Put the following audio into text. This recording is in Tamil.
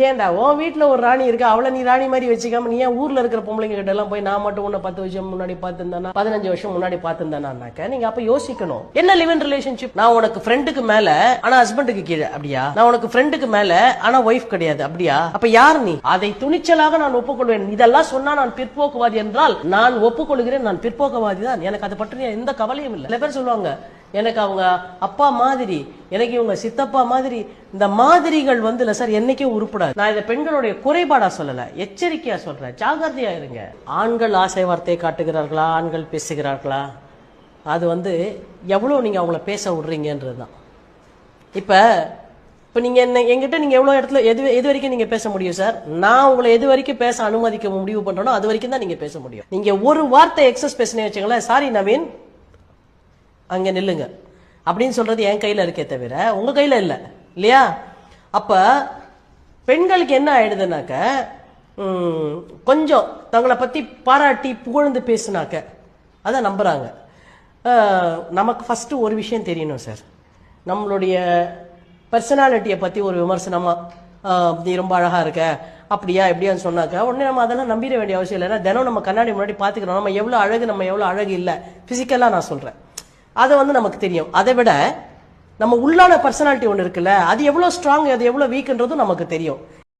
ஏன்டா உன் வீட்டில் ஒரு ராணி இருக்கு? அவளை நீ ராணி மாதிரி வச்சுக்காம நீ ஏன் ஊர்ல இருக்கிற பொம்பளைங்க கிட்ட எல்லாம் போய் நான் மட்டும் உன்னை பத்து வருஷம் முன்னாடி பார்த்திருந்தானா? பதினஞ்சு வருஷம் முன்னாடி பார்த்திருந்தானாக்க நீங்க அப்ப யோசிக்கணும். என்ன லிவ் இன் ரிலேஷன்ஷிப் நான் உனக்கு ஃப்ரெண்டுக்கு மேல ஆனா ஹஸ்பண்டுக்கு கீழே அப்படியா? நான் உனக்கு ஃப்ரெண்டுக்கு மேல ஆனா ஒய்ஃப் கிடையாது அப்படியா? அப்ப யார் நீ? அதை துணிச்சலாக நான் ஒப்புக்கொள்வேன். இதெல்லாம் சொன்னா நான் பிற்போக்குவாதி என்றால் நான் ஒப்புக்கொள்கிறேன் நான் பிற்போக்குவாதி தான் எனக்கு அதை பற்றி எந்த கவலையும் இல்லை. சில பேர் சொல்லுவாங்க எனக்கு அவங்க அப்பா மாதிரி எனக்கு இவங்க சித்தப்பா மாதிரி இந்த மாதிரிகள் வந்து இல்லை சார் என்னைக்கே உருப்படாது. நான் இதை பெண்களுடைய குறைபாடா சொல்லல எச்சரிக்கையா சொல்றேன். ஜாகிரதையா இருங்க. ஆண்கள் ஆசை வார்த்தையை காட்டுகிறார்களா? ஆண்கள் பேசுகிறார்களா? அது வந்து எவ்வளோ நீங்க அவங்கள பேச விடுறீங்கன்றது தான். இப்ப இப்போ நீங்கள் என்ன எங்கிட்ட நீங்கள் எவ்வளோ இடத்துல எது எது வரைக்கும் நீங்கள் பேச முடியும் சார்? நான் உங்களை எது வரைக்கும் பேச அனுமதிக்க முடிவு பண்ணுறோனோ அது வரைக்கும் தான் நீங்கள் பேச முடியும். நீங்கள் ஒரு வார்த்தை எக்ஸஸ் பேசினே வச்சுங்களேன் சாரி நவீன் அங்கே நில்லுங்க. அப்படின்னு சொல்றது என் கையில் இருக்கே தவிர உங்க கையில் இல்லை. இல்லையா? அப்ப பெண்களுக்கு என்ன ஆயிடுதுனாக்க கொஞ்சம் தங்களை பற்றி பாராட்டி புகழ்ந்து பேசுனாக்க அதை நம்புகிறாங்க நமக்கு ஃபஸ்ட்டு ஒரு விஷயம் தெரியணும் சார் நம்மளுடைய பர்சனாலிட்டியை பற்றி ஒரு விமர்சனமாக நீ ரொம்ப அழகாக இருக்க அப்படியா எப்படியான்னு சொன்னாக்க உடனே நம்ம அதெல்லாம் நம்பிட வேண்டிய அவசியம் இல்லை. ஏன்னா தினம் நம்ம கண்ணாடி முன்னாடி பார்த்துக்கிறோம் நம்ம எவ்வளோ அழகு நம்ம எவ்வளோ அழகு இல்லை. ஃபிசிக்கலாக நான் சொல்கிறேன் அது வந்து நமக்கு தெரியும். அதை விட நம்ம உள்ளான பர்சனாலிட்டி ஒன்று இருக்குல்ல அது எவ்வளோ ஸ்ட்ராங் அது எவ்வளோ வீக்ன்றதும் நமக்கு தெரியும்.